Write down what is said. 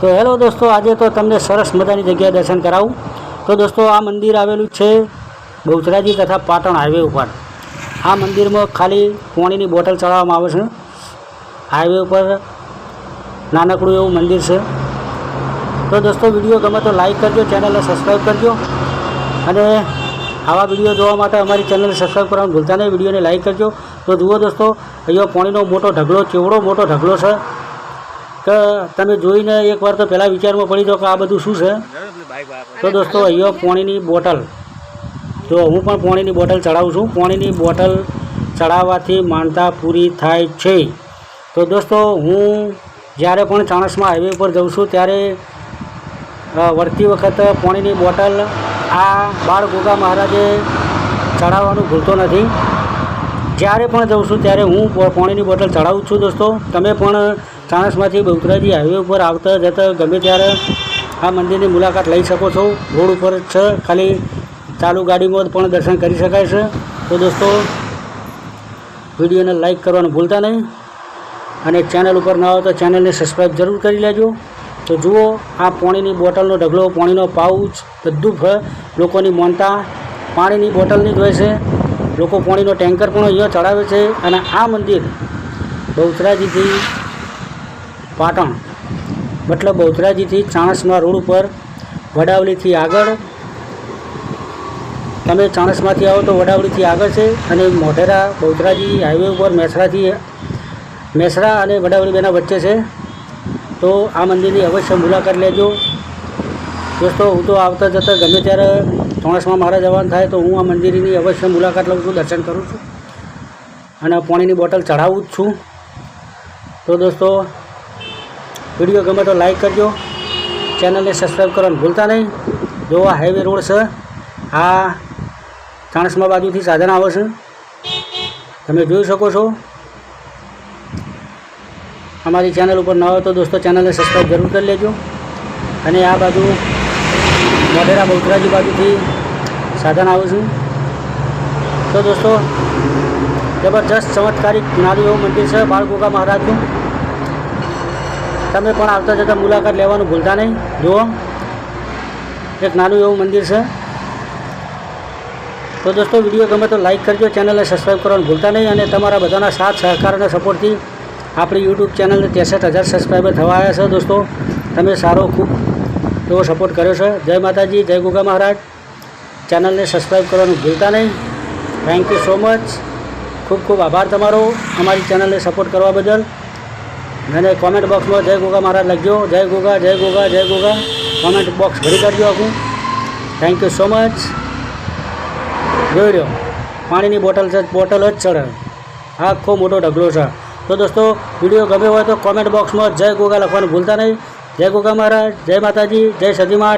તો હેલો દોસ્તો, આજે તો તમને સરસ મજાની જગ્યાએ દર્શન કરાવું. તો દોસ્તો, આ મંદિર આવેલું છે બહુચરાજી તથા પાટણ હાઈવે ઉપર. આ મંદિરમાં ખાલી પાણીની બોટલ ચડાવવામાં આવે છે. હાઈવે ઉપર નાનકડું એવું મંદિર છે. તો દોસ્તો, વીડિયો ગમે તો લાઈક કરજો, ચેનલને સબસ્ક્રાઈબ કરજો. અને આવા વીડિયો જોવા માટે અમારી ચેનલને સબસ્ક્રાઈબ કરવાનું ભૂલતા નહીં. વિડીયોને લાઈક કરજો. તો જુઓ દોસ્તો, અહીંયા પાણીનો મોટો ઢગલો, ચેવડો મોટો ઢગલો છે. કે તમે જોઈને એકવાર તો પહેલાં વિચારમાં પડી જાઓ કે આ બધું શું છે? તો દોસ્તો, અહીંયા પાણીની બોટલ. જો હું પણ પાણીની બોટલ ચડાવું છું. પાણીની બોટલ ચડાવવાથી માનતા પૂરી થાય છે. તો દોસ્તો, હું જ્યારે પણ ચાણસમાં હાઈવે ઉપર જઉં છું, ત્યારે વળતી વખત પાણીની બોટલ આ બાળ ગોગા મહારાજે ચડાવવાનું ભૂલતો નથી. જ્યારે પણ જઉં છું, ત્યારે હું પાણીની બોટલ ચડાવું છું દોસ્તો. તમે પણ ચાણસમાંથી બહુચરાજી હાઈવે ઉપર આવતા જતા ગમે ત્યારે આ મંદિરની મુલાકાત લઈ શકો છો. રોડ ઉપર જ છે. ખાલી ચાલુ ગાડીમાં પણ દર્શન કરી શકાય છે. તો દોસ્તો, વિડીયોને લાઈક કરવાનું ભૂલતા નહીં અને ચેનલ ઉપર ન હોય તો ચેનલને સબસ્ક્રાઈબ જરૂર કરી લેજો. તો જુઓ, આ પાણીની બોટલનો ઢગલો, પાણીનો પાઉચ, બધું લોકોની માનતા. પાણીની બોટલની જ હોય છે. લોકો પાણીનો ટેન્કર પણ અહીંયા ચડાવે છે અને આ મંદિર બહુચરાજીથી પાટણ. મતલબ બહુચરાજીથી ચાણસમા રોડ ઉપર, વડાવલીથી આગળ. તમે ચાણસમાંથી આવો તો વડાવલીથી આગળ છે અને મોઢેરા બહુચરાજી હાઈવે ઉપર મેસરાથી મેસરા અને વડાવલી બેના વચ્ચે છે. તો આ મંદિરની અવશ્ય મુલાકાત લેજો. દોસ્તો, હું તો આવતા જતા ગમે ત્યારે ચોણસમાં મારા જવાનું થાય તો હું આ મંદિરની અવશ્ય મુલાકાત લઉં છું, દર્શન કરું છું. અને પાણીની બોટલ ચઢાવું જ છું. તો દોસ્તો વીડિયો ગમે તો લાઈક કરજો. ચેનલને સબસ્ક્રાઈબ કરવાનું ભૂલતા નહીં. જો આ હાઈવે રોડ છે. આ ચાણસમા બાજુથી સાધન આવે છે. તમે જોઈ શકો છો. અમારી ચેનલ ઉપર ન હોય તો દોસ્તો ચેનલને સબસ્ક્રાઈબ જરૂર કરી લેજો. અને આ બાજુ મોઢેરા બહુચરાજી બાજુથી સાધન આવું છું. તો દોસ્તો, જબરજસ્ત ચમત્કારિક નારીઓ મંદિર છે બાળગોગા મહારાજનું. તમે પણ આવતા જતાં મુલાકાત લેવાનું ભૂલતા નહીં. જુઓ. એક નાનું એવું મંદિર છે. તો દોસ્તો, વીડિયો ગમે તો લાઇક કરજો, ચેનલને સબસ્ક્રાઈબ કરવાનું ભૂલતા નહીં અને તમારા બધાના સાથ સહકાર અને સપોર્ટથી આપણી યુટ્યુબ ચેનલને ત્રેસઠ હજાર સબસ્ક્રાઈબર થવા આવ્યા છે દોસ્તો. તમે સારો ખૂબ એવો સપોર્ટ કર્યો છે. જય માતાજી, જય ગુગા મહારાજ. ચેનલને સબસ્ક્રાઈબ કરવાનું ભૂલતા નહીં. થેન્ક યુ સો મચ ખૂબ ખૂબ આભાર તમારો અમારી ચેનલને સપોર્ટ કરવા બદલ. અને કોમેન્ટ બોક્સમાં જય ગોગા મહારાજ લખજો. જય ગોગા જય ગોગા જય ગોગા. કોમેન્ટ બોક્સ ભરી કાઢજો આખું. થેન્ક યુ સો મચ જોઈ રહ્યો પાણીની બોટલ છે, બોટલ જ ચડે. આખો મોટો ઢગલો છે. તો દોસ્તો, વીડિયો ગમ્યો હોય તો કોમેન્ટ બોક્સમાં જય ગોગા લખવાનું ભૂલતા નહીં. જય ગોગા મહારાજ, જય માતાજી, જય સદીમાં